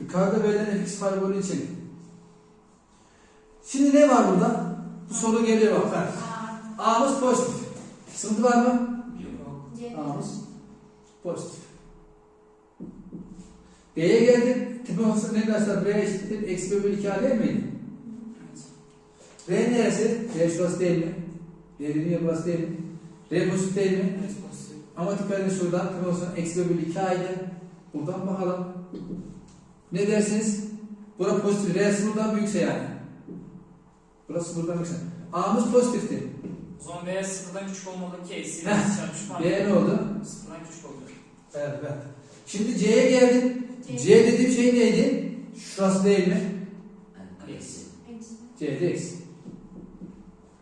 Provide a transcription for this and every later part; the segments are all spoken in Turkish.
Yukarıda verilen fx parabolü için. Şimdi ne var burada? Bu soru geliyor bak. A'mız pozitif. Sıkıntı var mı? A'mız pozitif. B'ye geldik. Tipi olsa ne derse B eşittir. Eksi bir bölü 2 A değil miydi? R neresi? R şurası değil mi? R'nin ya burası değil mi? R pozitif değil mi? Ama tiplerini şuradan tipi olsa eksi bölü 2 A ile buradan bakalım. Ne dersiniz? Burası pozitif. R sıfırdan büyükse yani. Burası sıfırdan büyükse. A'mız pozitifti. O zaman B sıfırdan küçük olmalı ki eksiyle çarpışma. B ne oldu? Sıfırdan küçük olacak. Evet. Şimdi C'ye geldim. C dediğim şey neydi? Şurası değil mi? Eksi. C'de eksi.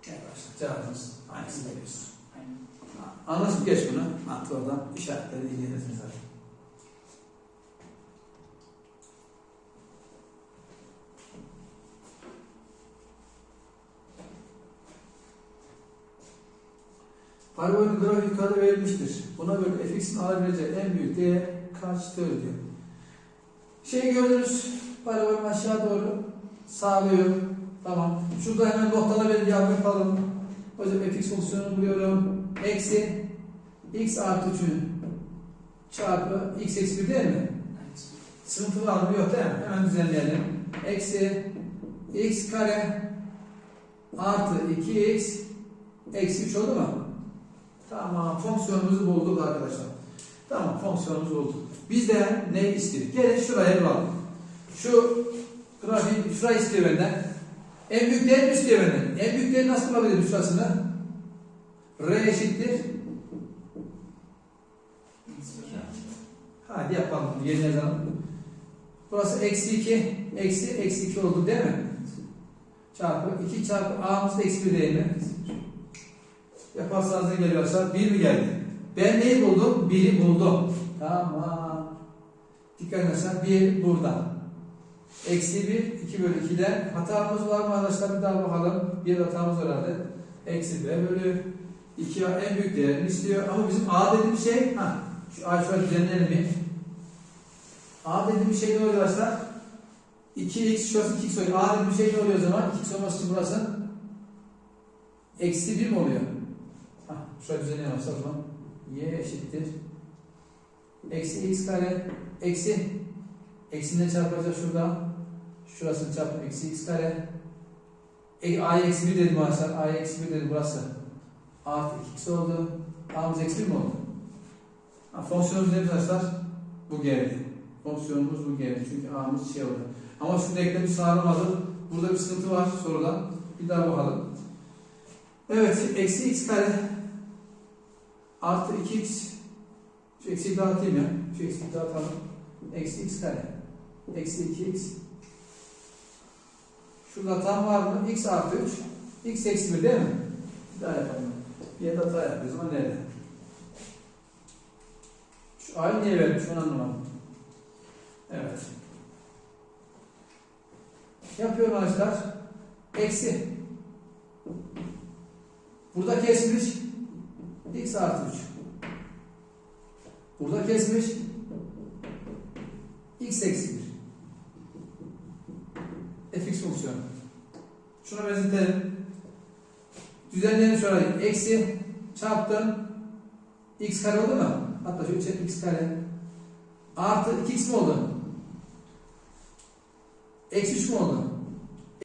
Evet cevabımız hangisini veriyorsun? Aynen. Anlaşıp geç bunu. Artık oradan işaretleri ilgilenirsiniz zaten. Parabolün grafiği yukarıda verilmiştir. Buna göre fx'in alabileceği en büyük değer kaçtır diyor. Şey gördünüz, parabolün aşağı doğru sağlıyor. Tamam. Şurada hemen noktalar verir yavrum yapalım. Hocam fx fonksiyonunu buluyorum. Eksi x artı 3'ün çarpı x eksi 1 değil mi? Evet. Sınıfı var mı? Yok değil mi? Hemen düzenleyelim. Eksi x kare artı 2x eksi 3 oldu mu? Tamam. Fonksiyonumuzu bulduk arkadaşlar. Tamam. Fonksiyonumuzu bulduk. Bizden ne istedik? Gelin şuraya bulalım. Şu grafiği, şurayı istiyor benden. En büyük değer mi istiyor benden? En büyük değeri nasıl bulabilirim şurasını? R eşittir. Hadi yapalım. Yeni yazalım. Burası eksi 2. Eksi eksi 2 oldu değil mi? Çarpı 2 çarpı a'mız da eksi 1 değil mi? Yaparsanız ne geliyor arkadaşlar? 1 mi geldi? Ben neyi buldum? 1'i buldum. Tamam. Dikkat arkadaşlar. 1 burada. Eksi 1, 2 bölü 2'den hatamız var mı arkadaşlar? Bir daha bakalım. Bir hatamız var herhalde. Eksi b bölü 2 en büyük değerini istiyor. Ama bizim a dediğimiz şey, ha, şu a şöyle düzenleyelim bir. A dediğimiz şey ne oluyor arkadaşlar? 2x şurası 2x oluyor. A dediğimiz şey ne oluyor o zaman? 2x olması için burası eksi 1 mi oluyor? Hah, şöyle düzenleyelim arkadaşlar o zaman. y eşittir. Eksi x kare eksi eksinden çarpacak şurada. Şurasını çarpıp eksi x kare. E, a eksi 1 dedim arkadaşlar. a eksi 1 dedim burası. Artı 2x oldu. a'mız eksi 1 mi oldu? Ha, fonksiyonumuz neymiş arkadaşlar? Bu geldi. Fonksiyonumuz bu geldi. Çünkü a'mız şey oldu. Ama şu denklemi sağlamadı. Burada bir sıkıntı var soruda. Bir daha bakalım. Evet. Eksi x kare artı 2x şu eksiyi dağıtayım ya. Şu eksiyi dağıtalım. Eksi x kare. Eksi 2x. Şurada tam var mı? x artı 3. x eksi 1 değil mi? Bir daha yapalım. Bir yerde hata yapıyoruz ama nerede? Şu a'yı niye vermiş onu anlamadım. Evet. Yapıyorum arkadaşlar. Eksi. Burada kesmiş. X artı 3. Burada kesmiş. x eksi 1. fx fonksiyonu. Şuna benzetelim. Düzenleyelim şöyle. Eksi çarptım. x kare oldu mu? Hatta şöyle çarp x kare. Artı 2x mi oldu? Eksi 3 mü oldu?